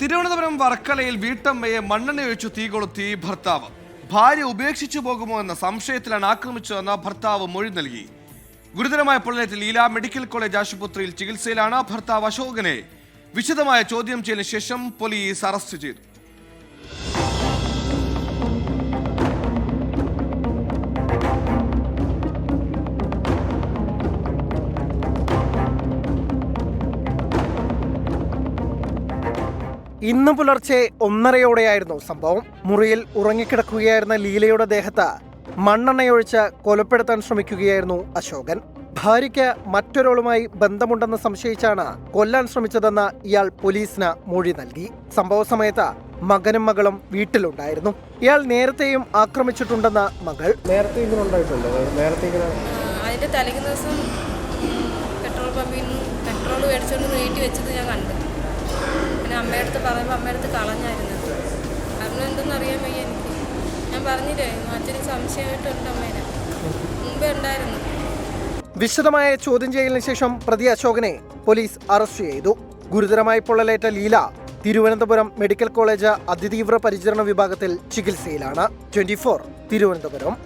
തിരുവനന്തപുരം വർക്കലയിൽ വീട്ടമ്മയെ മണ്ണെണ്ണ ഒഴിച്ചു തീ കൊളുത്തി ഭർത്താവ്. ഭാര്യ ഉപേക്ഷിച്ചു പോകുമോ എന്ന സംശയത്തിലാണ് ആക്രമിച്ചതെന്ന് ഭർത്താവ് മൊഴി നൽകി. ഗുരുതരമായ പൊള്ളലേറ്റ് ലീല മെഡിക്കൽ കോളേജ് ആശുപത്രിയിൽ ചികിത്സയിലാണ് ഭർത്താവ് അശോകനെ വിശദമായ ചോദ്യം ചെയ്യലിന് ശേഷം പോലീസ് അറസ്റ്റ് ചെയ്തു. ഇന്ന് പുലർച്ചെ ഒന്നരയോടെയായിരുന്നു സംഭവം. മുറിയിൽ ഉറങ്ങിക്കിടക്കുകയായിരുന്ന ലീലയുടെ ദേഹത്ത് മണ്ണെണ്ണയൊഴിച്ച് കൊലപ്പെടുത്താൻ ശ്രമിക്കുകയായിരുന്നു അശോകൻ. ഭാര്യയ്ക്ക് മറ്റൊരാളുമായി ബന്ധമുണ്ടെന്ന് സംശയിച്ചാണ് കൊല്ലാൻ ശ്രമിച്ചതെന്ന് ഇയാൾ പോലീസിന് മൊഴി നൽകി. സംഭവ സമയത്ത് മകനും മകളും വീട്ടിലുണ്ടായിരുന്നു. ഇയാൾ നേരത്തെയും ആക്രമിച്ചിട്ടുണ്ടെന്ന് മകൾ. നേരത്തെ ഇങ്ങനെ ഉണ്ടായിട്ടുണ്ട്? നേരത്തെ ഇങ്ങനെ അതിന്റെ തലേക്ക് ദിവസം പെട്രോൾ പമ്പിൽ നിന്ന് പെട്രോൾ മേടിച്ചുകൊണ്ട് വീട്ടിൽ വെച്ചത് ഞാൻ കണ്ടു. പിന്നെ അമ്മയുടെ അടുത്ത് പറയുമ്പോൾ അമ്മയുടെ അടുത്ത് കളഞ്ഞായിരുന്നു. എന്തെന്ന് അറിയാൻ വയ്യ എനിക്ക്. ഞാൻ പറഞ്ഞില്ലേ അച്ഛന് സംശയമായിട്ടുണ്ട് അമ്മേനെ. മുമ്പേ ഉണ്ടായിരുന്നു. വിശദമായ ചോദ്യം ചെയ്യലിന് ശേഷം പ്രതി അശോകനെ പോലീസ് അറസ്റ്റ് ചെയ്തു. ഗുരുതരമായി പൊള്ളലേറ്റ ലീല തിരുവനന്തപുരം മെഡിക്കൽ കോളേജ് അതിതീവ്ര പരിചരണ വിഭാഗത്തിൽ ചികിത്സയിലാണ്. Twenty four Thiruvananthapuram.